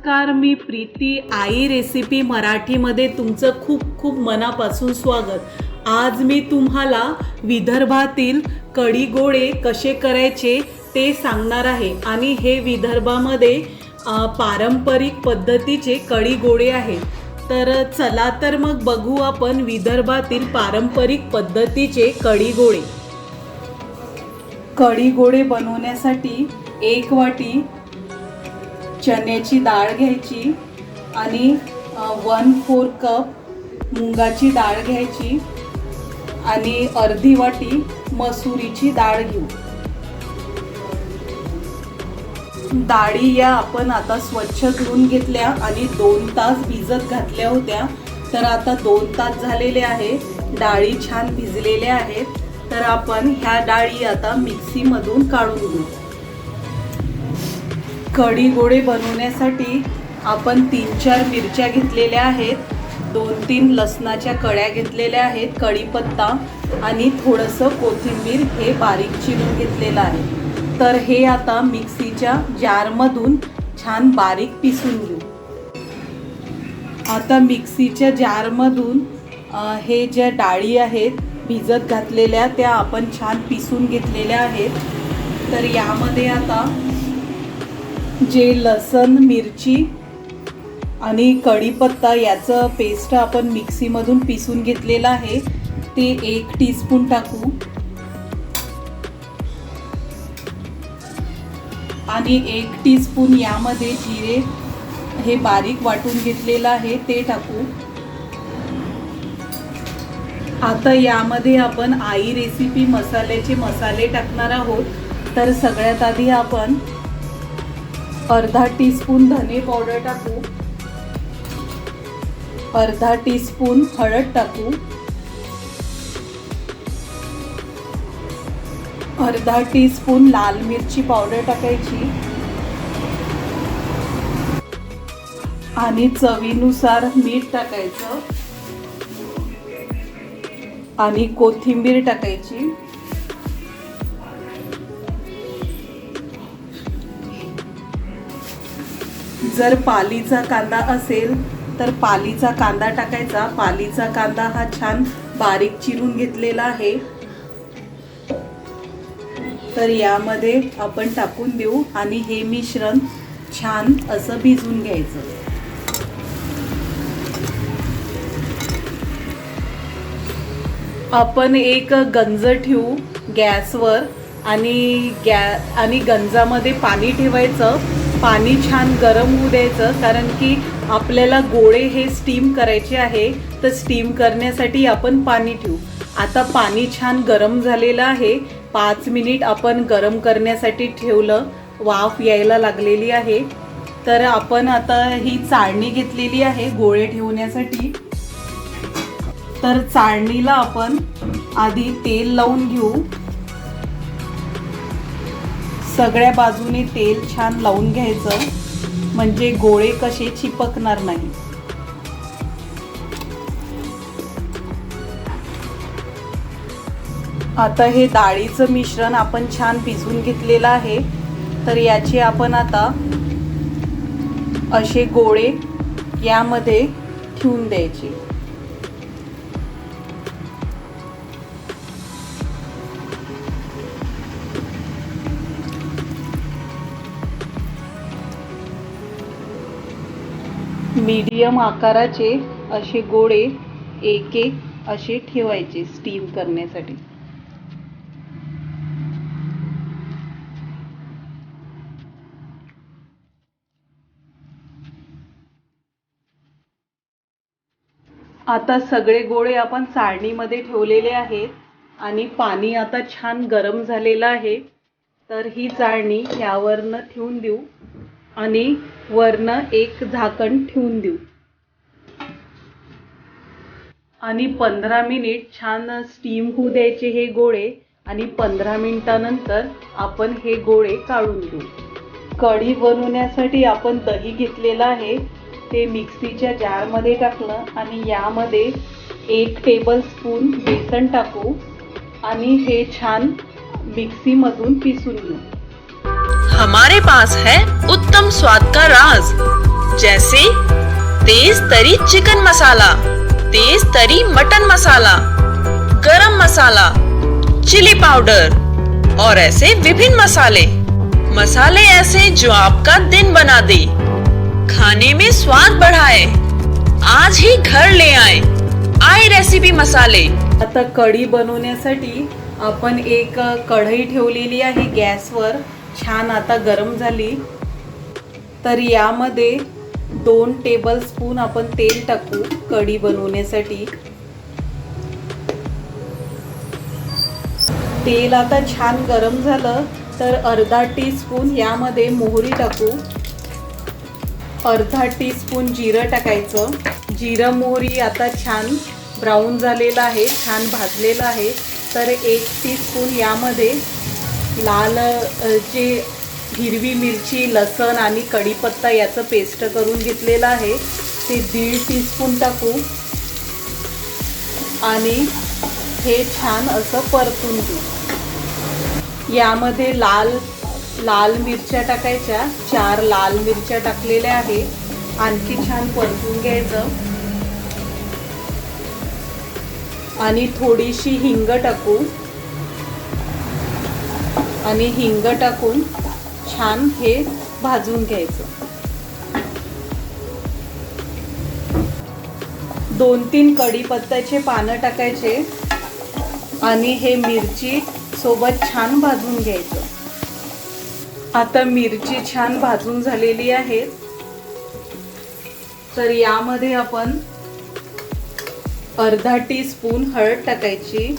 नमस्कार मी प्रीती. आई रेसिपी मराठीमध्ये तुमचं खूप खूप मनापासून स्वागत. आज मी तुम्हाला विदर्भातील कढी गोळे कसे करायचे ते सांगणार आहे. आणि हे विदर्भामध्ये पारंपरिक पद्धतीचे कढी गोळे आहेत. तर चला तर मग बघू आपण विदर्भातील पारंपरिक पद्धतीचे कढी गोळे कढी गोळे बनवण्यासाठी एक वाटी चण्याची डाळ घ्यायची आणि वन फोर कप मुंगाची डाळ घ्यायची आणि अर्धी वाटी मसुरीची डाळ घेऊ. डाळी या आपण आता स्वच्छ धुवून घेतल्या आणि दोन तास भिजत घातल्या होत्या. तर आता दोन तास झालेले आहे. डाळी छान भिजलेल्या आहेत. तर आपण ह्या डाळी आता मिक्सीमधून काढून घेऊ. कढी गोळे बनवण्यासाठी आपण तीन चार मिरच्या घेतलेल्या आहेत. दोन तीन लसणाच्या कळ्या घेतलेल्या आहेत कढीपत्ता आणि थोडंसं कोथिंबीर हे बारीक चिरून घेतलेलं आहे. तर हे आता मिक्सीच्या जारमधून छान बारीक पिसून घेऊ. आता मिक्सीच्या जारमधून हे ज्या डाळी आहेत भिजत घातलेल्या त्या आपण छान पिसून घेतलेल्या आहेत. तर यामध्ये आता जे लसण मिरची आणि कढीपत्ता याचं पेस्ट आपण मिक्सीमधून पिसून घेतलेलं आहे ते एक टीस्पून टाकू. आणि एक टीस्पून यामध्ये जिरे हे बारीक वाटून घेतलेलं आहे ते टाकू. आता यामध्ये आपण आई रेसिपी मसाल्याचे मसाले टाकणार आहोत. तर सगळ्यात आधी आपण अर्धा टीस्पून धने पावडर टाकू. अर्धा टीस्पून हळद टाकू. अर्धा टीस्पून लाल मिरची पावडर टाकायची. आणि चवीनुसार मीठ टाकायचं. आणि कोथिंबीर टाकायची. जर पालीचा कांदा असेल तर पालीचा कांदा टाकायचा. पालीचा कांदा हा छान बारीक चिरून घेतलेला आहे. तर यामध्ये आपण टाकून देऊ आणि हे मिश्रण छान असं भिजून घ्यायचं. आपण एक गंज ठेवू गॅसवर आणि गॅ आणि गंजामध्ये पाणी ठेवायचं. पाणी छान गरम होऊ द्यायचं कारण की आपल्याला गोळे हे स्टीम करायचे आहे तर स्टीम करण्यासाठी आपण पाणी ठेवू. आता पाणी छान गरम झालेलं आहे. पाच मिनिट आपण गरम करण्यासाठी ठेवलं. वाफ यायला लागलेली आहे. तर आपण आता ही चाळणी घेतलेली आहे गोळे ठेवण्यासाठी. तर चाळणीला आपण आधी तेल लावून घेऊ. सगळ्या बाजूने तेल छान लावून घ्यायचं. म्हणजे गोळे कसे चिपकणार नाही. आता हे डाळीचं मिश्रण आपण छान भिजून घेतलेलं आहे. तर याचे आपण आता असे गोळे यामध्ये ठेवून द्यायचे. मीडियम आकाराचे असे गोळे एक एक असे ठेवायचे स्टीम करण्यासाठी. आता सगळे गोळे आपण चाळणीमध्ये ठेवलेले आहेत आणि पाणी आता छान गरम झालेलं आहे. तर ही चाळणी यावरनं ठेवून देऊ. आणि वरनं एक झाकण ठेवून देऊ. आणि पंधरा मिनिट छान स्टीम होऊ द्यायचे हे गोळे आणि पंधरा मिनिटानंतर आपण हे गोळे काढून घेऊ. कढी बनवण्यासाठी आपण दही घेतलेलं आहे ते मिक्सीच्या जारमध्ये टाकलं आणि यामध्ये एक टेबल स्पून बेसन टाकू आणि हे छान मिक्सीमधून पिसून घेऊ. हमारे पास है उत्तम स्वाद का राज। जैसे, तेज तरी चिकन मसाला, तेज तरी मटन मसाला, गरम मसाला, चिली पाउडर, और ऐसे विभिन्न मसाले। मसाले ऐसे जो आपका दिन बना दे। खाने में स्वाद बढ़ाए। आज ही घर ले आए। आई रेसिपी मसाले। आता कढी बनवण्यासाठी आपण एक कढई ठेवलेली आहे गॅसवर. छान आता गरम झाली. तर यामध्ये दोन टेबल स्पून आपण तेल टाकू कढी बनवण्यासाठी. तेल आता छान गरम झालं तर अर्धा टी स्पून यामध्ये मोहरी टाकू. अर्धा टी स्पून जिरं टाकायचं. जिरं मोहरी आता छान ब्राऊन झालेलं आहे छान भाजलेलं आहे. तर एक टी स्पून यामध्ये लाल जे हिरवी मिरची लसण आणि कढीपत्ता याचं पेस्ट करून घेतलेलं आहे. ते दीड टीस्पून टाकू. आणि हे छान असं परतून घेऊ यामध्ये लाल लाल मिरच्या टाकायच्या. चार लाल मिरच्या टाकलेल्या आहे. आणखी छान परतून घ्यायचं. आणि थोडीशी हिंग टाकू. आणि हिंग टाकून छान हे भाजून घ्यायचं. दोन तीन कढीपत्त्याचे पानं टाकायचे आणि हे मिरची सोबत छान भाजून घ्यायचं. आता मिरची छान भाजून झालेली आहे. तर यामध्ये आपण अर्धा टी स्पून हळद टाकायची.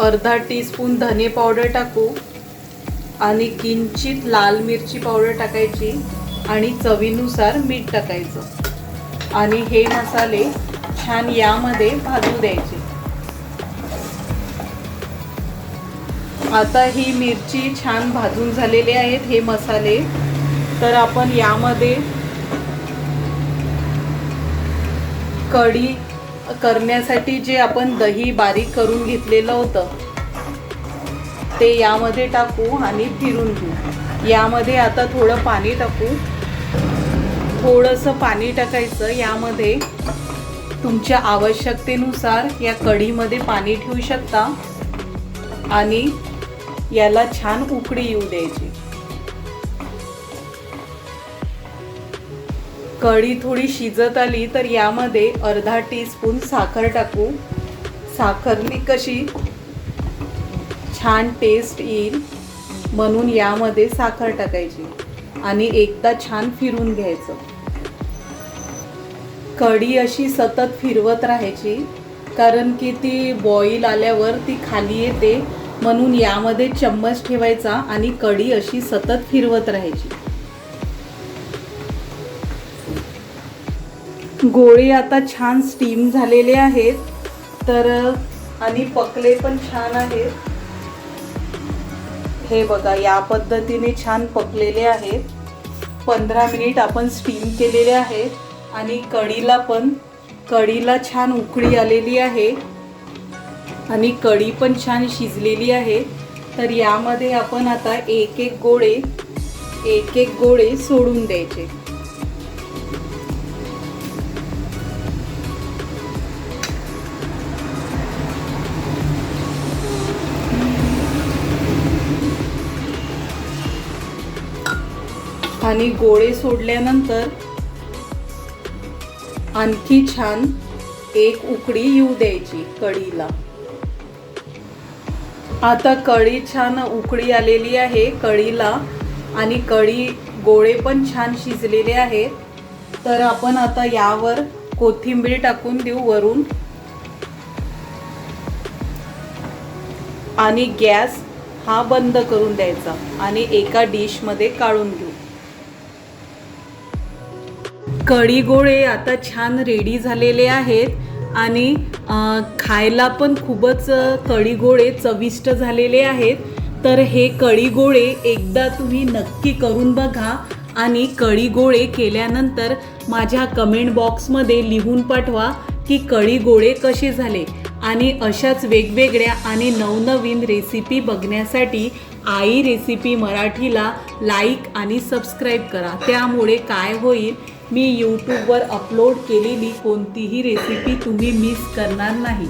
अर्धा टीस्पून धने पावडर टाकू आणि किंचित लाल मिरची पावडर टाकायची आणि चवीनुसार मीठ टाकायचं. आणि हे मसाले छान यामध्ये भाजू द्यायचे. आता ही मिरची छान भाजून झालेले आहेत हे मसाले. तर आपण यामध्ये कढी करण्यासाठी जे आपण दही बारीक करून घेतलेलं होतं ते यामध्ये टाकू आणि फिरून घेऊ. यामध्ये आता थोडं पाणी टाकू. थोडंसं पाणी टाकायचं. यामध्ये तुमच्या आवश्यकतेनुसार या कढीमध्ये पाणी ठेवू शकता आणि याला छान उकडी येऊ द्यायची. कढी थोडी शिजत आली तर यामध्ये अर्धा टी स्पून साखर टाकू. साखरनी कशी छान टेस्ट येईल म्हणून यामध्ये साखर टाकायची आणि एकदा छान फिरून घ्यायचं. कढी अशी सतत फिरवत राहायची कारण की ती बॉईल आल्यावर ती खाली येते म्हणून यामध्ये चम्मच ठेवायचा आणि कढी अशी सतत फिरवत राहायची. गोळे आता छान स्टीम झालेले आहेत. तर आणि पकले पण छान आहेत. हे बघा या पद्धतीने छान पकलेले आहेत. पंधरा मिनिट आपण स्टीम केलेले आहेत. आणि कढीला पण कढीला छान उकळी आलेली आहे. आणि कढी पण छान शिजलेली आहे. तर यामध्ये आपण आता एक एक गोळे एक एक गोळे सोडून द्यायचे. आणि गोळे सोडल्यानंतर आणखी छान एक उकडी येऊ द्यायची कढीला. आता कढी छान उकळी आलेली आहे कढीला आणि कढी गोळे पण छान शिजलेले आहेत. तर आपण आता यावर कोथिंबीर टाकून देऊ वरून. आणि गॅस हा बंद करून द्यायचा आणि एका डिशमध्ये काढून घेऊ. कढी गोळे आता छान रेडी झालेले आहेत. आणि खायला पण खूपच कढी गोळे चविष्ट झालेले आहेत. तर हे कढी गोळे एकदा तुम्ही नक्की करून बघा आणि कढी गोळे केल्यानंतर माझ्या कमेंट बॉक्समध्ये लिहून पाठवा की कढी गोळे कसे झाले. आणि अशाच वेगवेगळ्या आणि नवनवीन रेसिपी बघण्यासाठी आई रेसिपी मराठीला लाईक आणि सबस्क्राईब करा. त्यामुळे काय होईल? मी यूट्यूबवर अपलोड केलेली कोणतीही रेसिपी तुम्ही मिस करणार नाही.